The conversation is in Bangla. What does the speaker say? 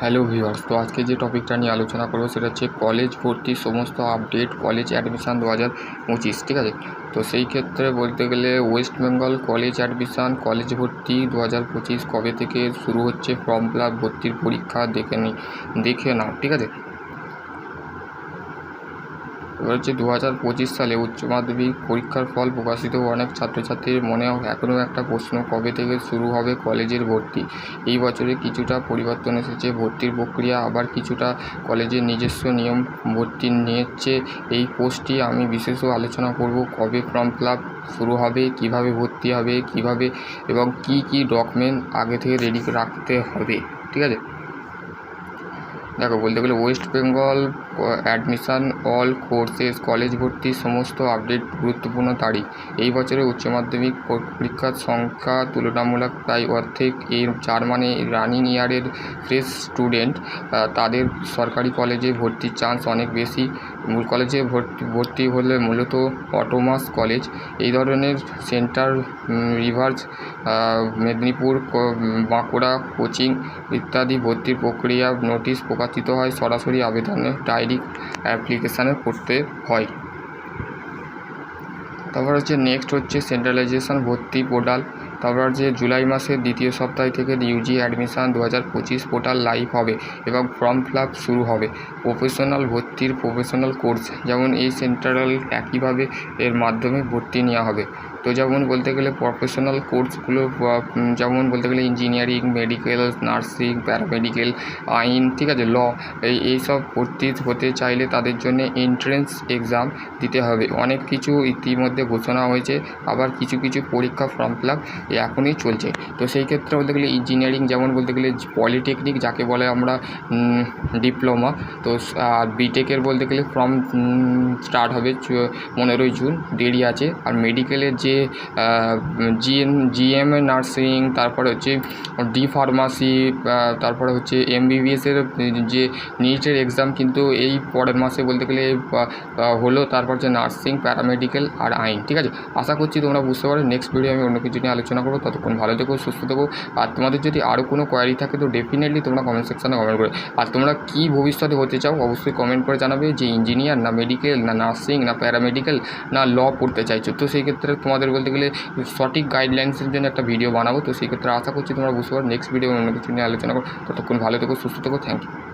হ্যালো ভিউয়ার্স, তো আজকে যে টপিকটা নিয়ে আলোচনা করব সেটা হচ্ছে কলেজ ভর্তির সমস্ত আপডেট কলেজ অ্যাডমিশান দু হাজার পঁচিশ, ঠিক আছে? তো সেই ক্ষেত্রে বলতে গেলে West Bengal college admission, college ভর্তি দু হাজার পঁচিশ কবে থেকে শুরু হচ্ছে? ফর্ম ফিল ভর্তির পরীক্ষা দেখে নি, দেখে নাও, ঠিক আছে? এবার হচ্ছে দু হাজার পঁচিশ সালে উচ্চ মাধ্যমিক পরীক্ষার ফল প্রকাশিত অনেক ছাত্রছাত্রীর মনে এখনও একটা প্রশ্ন, কবে থেকে শুরু হবে কলেজের ভর্তি? এই বছরে কিছুটা পরিবর্তন এসেছে, ভর্তির প্রক্রিয়া আবার কিছুটা কলেজের নিজস্ব নিয়ম ভর্তি নিয়েছে। এই পোস্টটি আমি বিশেষ আলোচনা করব, কবে ফর্ম ফিল আপ শুরু হবে, কীভাবে ভর্তি হবে, কীভাবে এবং কী কী ডকুমেন্ট আগে থেকে রেডি রাখতে হবে, ঠিক আছে? দেখো, বলতে গেলে West Bengal admission all courses college ভর্তির সমস্ত আপডেট গুরুত্বপূর্ণ তারিখ। এই বছরের উচ্চ মাধ্যমিক পরীক্ষার সংখ্যা তুলনামূলক প্রায় অর্ধেক। এর, যার মানে রানিং ইয়ারের ফ্রেশ স্টুডেন্ট তাদের সরকারি কলেজে ভর্তির চান্স অনেক বেশি। মূল কলেজে ভর্তি ভর্তি হলে মূলত অটোমাস কলেজ এই ধরনের সেন্টার রিভার্স মেদিনীপুর বাঁকুড়া, কোচিং ইত্যাদি ভর্তির প্রক্রিয়া নোটিশ প্রকাশিত হয় সরাসরি আবেদনে ডাইরেক্ট অ্যাপ্লিকেশানে করতে হয়। তারপর হচ্ছে নেক্সট হচ্ছে সেন্ট্রালাইজেশন ভর্তি পোর্টাল তারপর হচ্ছে জুলাই মাসের দ্বিতীয় সপ্তাহ থেকে ইউজি অ্যাডমিশান দু হাজার পঁচিশ পোর্টাল লাইভ হবে এবং ফর্ম ফিল শুরু হবে। প্রফেশনাল ভর্তির প্রফেশনাল কোর্স যেমন এই সেন্ট্রাল একইভাবে এর মাধ্যমে ভর্তি নেওয়া হবে। তো যেমন বলতে গেলে প্রফেশনাল কোর্সগুলো যেমন বলতে গেলে ইঞ্জিনিয়ারিং মেডিকেল নার্সিং প্যারামেডিকেল আইন, ঠিক আছে ল এই এইসব ভর্তি হতে চাইলে তাদের জন্য এন্ট্রেন্স এক্সাম দিতে হবে। অনেক কিছু ইতিমধ্যে ঘোষণা হয়েছে, আবার কিছু কিছু পরীক্ষা ফর্ম ফিল আপ এখনই চলছে। তো সেই ক্ষেত্রে বলতে গেলে ইঞ্জিনিয়ারিং যেমন বলতে গেলে পলিটেকনিক যাকে বলে আমরা ডিপ্লোমা তো আর বিটেকের বলতে গেলে ফর্ম স্টার্ট হবে পনেরোই জুন, দেরি আছে। আর মেডিকেলের যে জিএন জিএমএ নার্সিং, তারপরে হচ্ছে ডি ফার্মাসি তারপরে হচ্ছে এমবিবিএসের যে নিটের এক্সাম কিন্তু এই পরের মাসে বলতে গেলে হলো, তারপর হচ্ছে নার্সিং, প্যারামেডিক্যাল আর আইন, ঠিক আছে? আশা করছি তোমরা বুঝতে পারো নেক্সট ভিডিও আমি অন্য কিছু নিয়ে আলোচনা করব, ততক্ষণ ভালো থেকো, সুস্থ থেকো। আর তোমাদের যদি আরও কোনো কোয়ারি থাকে, তো ডেফিনেটলি তোমরা কমেন্ট সেকশানে কমেন্ট করে। আর তোমরা কী ভবিষ্যতে হতে চাও, অবশ্যই কমেন্ট করে জানাবে যে ইঞ্জিনিয়ার না মেডিকেল না নার্সিং না প্যারামেডিক্যাল না ল পড়তে চাইছো। তো সেই ক্ষেত্রে তোমাদের বলতে গেলে সঠিক গাইডলাইন্সের জন্য একটা ভিডিও বানাবো। তো সেই ক্ষেত্রে আশা করছি তোমরা বুঝতে পারো। নেক্সট ভিডিও অন্য কিছু নিয়ে আলোচনা করো ততক্ষণ ভালো থেকো, সুস্থ থেকো। Thank you